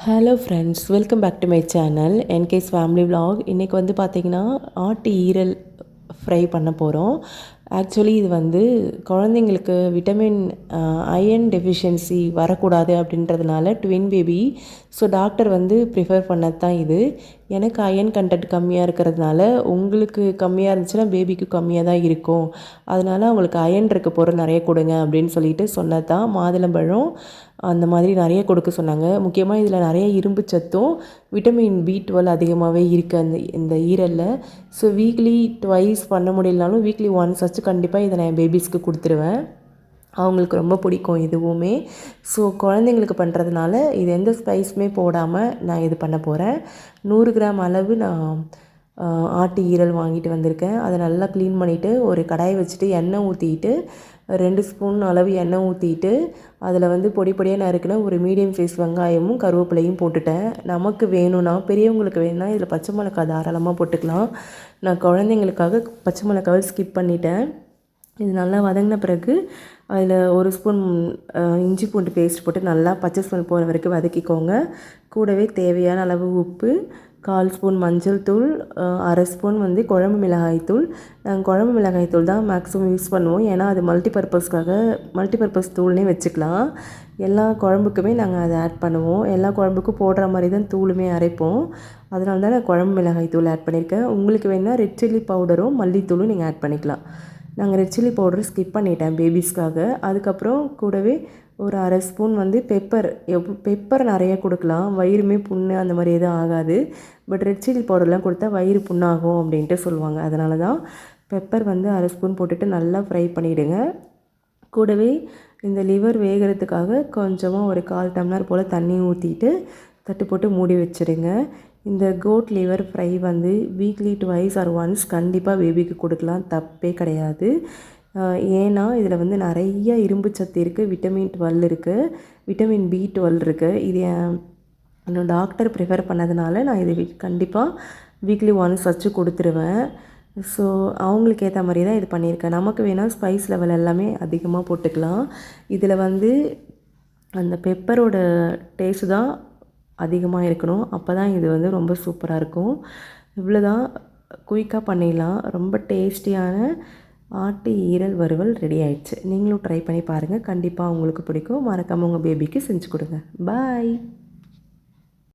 Hello friends welcome back to my channel என்கேஸ் family vlog இன்றைக்கி வந்து பார்த்திங்கன்னா ஆட்டு ஈரல் ஃப்ரை பண்ண போகிறோம் ஆக்சுவலி இது வந்து குழந்தைங்களுக்கு விட்டமின் அயன் டெஃபிஷியன்சி வரக்கூடாது அப்படின்றதுனால ட்வின் பேபி ஸோ டாக்டர் வந்து ப்ரிஃபர் பண்ணது தான் இது. எனக்கு அயன் கண்டென்ட் கம்மியாக இருக்கிறதுனால உங்களுக்கு கம்மியாக இருந்துச்சுன்னா பேபிக்கு கம்மியாக தான் இருக்கும். அதனால் அவங்களுக்கு அயன் இருக்க பொருள் நிறைய கொடுங்க அப்படின்னு சொல்லிட்டு சொன்னது தான் மாதுளம்பழம். அந்த மாதிரி நிறைய கொடுக்க சொன்னாங்க. முக்கியமாக இதில் நிறைய இரும்பு சத்தும் விட்டமின் பி டுவெல் அதிகமாகவே இருக்குது அந்த இந்த ஈரலில். ஸோ வீக்லி ட்வைஸ் பண்ண முடியலனாலும் வீக்லி ஒன்ஸ் வச்சு கண்டிப்பாக இதை நான் பேபிஸ்க்கு கொடுத்துருவேன். அவங்களுக்கு ரொம்ப பிடிக்கும் இதுவுமே. ஸோ குழந்தைங்களுக்கு பண்ணுறதுனால இது எந்த ஸ்பைஸுமே போடாமல் நான் இது பண்ண போகிறேன் நூறு கிராம் அளவு நான் ஆட்டு ஈரல் வாங்கிட்டு வந்திருக்கேன். அதை நல்லா க்ளீன் பண்ணிவிட்டு ஒரு கடாயை வச்சுட்டு எண்ணெய் ஊற்றிட்டு ரெண்டு ஸ்பூன் அளவு எண்ணெய் ஊற்றிட்டு அதில் வந்து பொடி பொடியாக நறுக்கின ஒரு மீடியம் சைஸ் வெங்காயமும் கருவேப்பிலையும் போட்டுட்டேன். நமக்கு வேணும்னா பெரியவங்களுக்கு வேணும்னா இதில் பச்சை மிளகாய் தாராளமாக போட்டுக்கலாம். நான் குழந்தைங்களுக்காக பச்சை மிளகாவை ஸ்கிப் பண்ணிட்டேன். இது நல்லா வதங்கின பிறகு அதில் ஒரு ஸ்பூன் இஞ்சி பூண்டு பேஸ்ட் போட்டு நல்லா பச்சை ஸ்மெல் போகிற வரைக்கும் வதக்கிக்கோங்க. கூடவே தேவையான அளவு உப்பு கால் ஸ்பூன் மஞ்சள் தூள் அரை ஸ்பூன் வந்து குழம்பு மிளகாய் தூள். நாங்கள் குழம்பு மிளகாய் தூள் தான் மேக்ஸிமம் யூஸ் பண்ணுவோம். ஏன்னா அது மல்டி பர்பஸ்க்காக மல்டி பர்பஸ் தூள்னே வச்சுக்கலாம். எல்லா குழம்புக்குமே நாங்கள் அதை ஆட் பண்ணுவோம். எல்லா குழம்புக்கும் போடுற மாதிரி தான் தூளுமே அரைப்போம். அதனால தான் நான் குழம்பு மிளகாய் தூள் ஆட் பண்ணியிருக்கேன். உங்களுக்கு வேணால் ரெட் சில்லி பவுடரும் மல்லித்தூளும் நீங்கள் ஆட் பண்ணிக்கலாம். நாங்கள் ரெட் சில்லி பவுடர் ஸ்கிப் பண்ணிட்டேன் பேபிஸ்க்காக அதுக்கப்புறம் கூடவே ஒரு அரை ஸ்பூன் வந்து பெப்பர் எப் பெப்பர் நிறைய கொடுக்கலாம். வயிறுமே புண்ணு அந்த மாதிரி எதுவும் ஆகாது. பட் ரெட் சில்லி பவுடர்லாம் கொடுத்தா வயிறு புண்ணாகும் அப்படின்ட்டு சொல்லுவாங்க. அதனால தான் பெப்பர் வந்து அரை ஸ்பூன் போட்டுட்டு நல்லா ஃப்ரை பண்ணிவிடுங்க கூடவே இந்த லிவர் வேகிறதுக்காக கொஞ்சமாக ஒரு கால் டம்ளர் போல் தண்ணி ஊற்றிட்டு தட்டு போட்டு மூடி வச்சிடுங்க. இந்த கோட் லிவர் ஃப்ரை வந்து வீக்லி டுவைஸ் ஆர் ஒன்ஸ் கண்டிப்பாக பேபிக்கு கொடுக்கலாம். தப்பே கிடையாது. ஏன்னா இதில் வந்து நிறைய இரும்பு சத்து இருக்குது விட்டமின் டுவெல் இருக்குது விட்டமின் பி டுவெல் இருக்குது இது என் என்னோட டாக்டர் ப்ரிஃபர் பண்ணதுனால நான் இது கண்டிப்பாக வீக்லி ஒன்ஸ் வச்சு கொடுத்துருவேன். ஸோ அவங்களுக்கு ஏற்ற மாதிரி தான் இது பண்ணியிருக்கேன். நமக்கு வேணால் ஸ்பைஸ் லெவல் எல்லாமே அதிகமாக போட்டுக்கலாம். இதில் வந்து அந்த பெப்பரோட டேஸ்ட் தான் அதிகமாக இருக்கணும். அப்போ தான் இது வந்து ரொம்ப சூப்பராக இருக்கும். இவ்வளோ தான் குயிக்காக பண்ணிடலாம். ரொம்ப டேஸ்டியான ஆட்டு ஈரல் வறுவல் ரெடி ஆயிடுச்சு. நீங்களும் ட்ரை பண்ணி பாருங்கள் கண்டிப்பாக உங்களுக்கு பிடிக்கும். மறக்காமல் உங்கள் பேபிக்கு செஞ்சு கொடுங்க. பாய்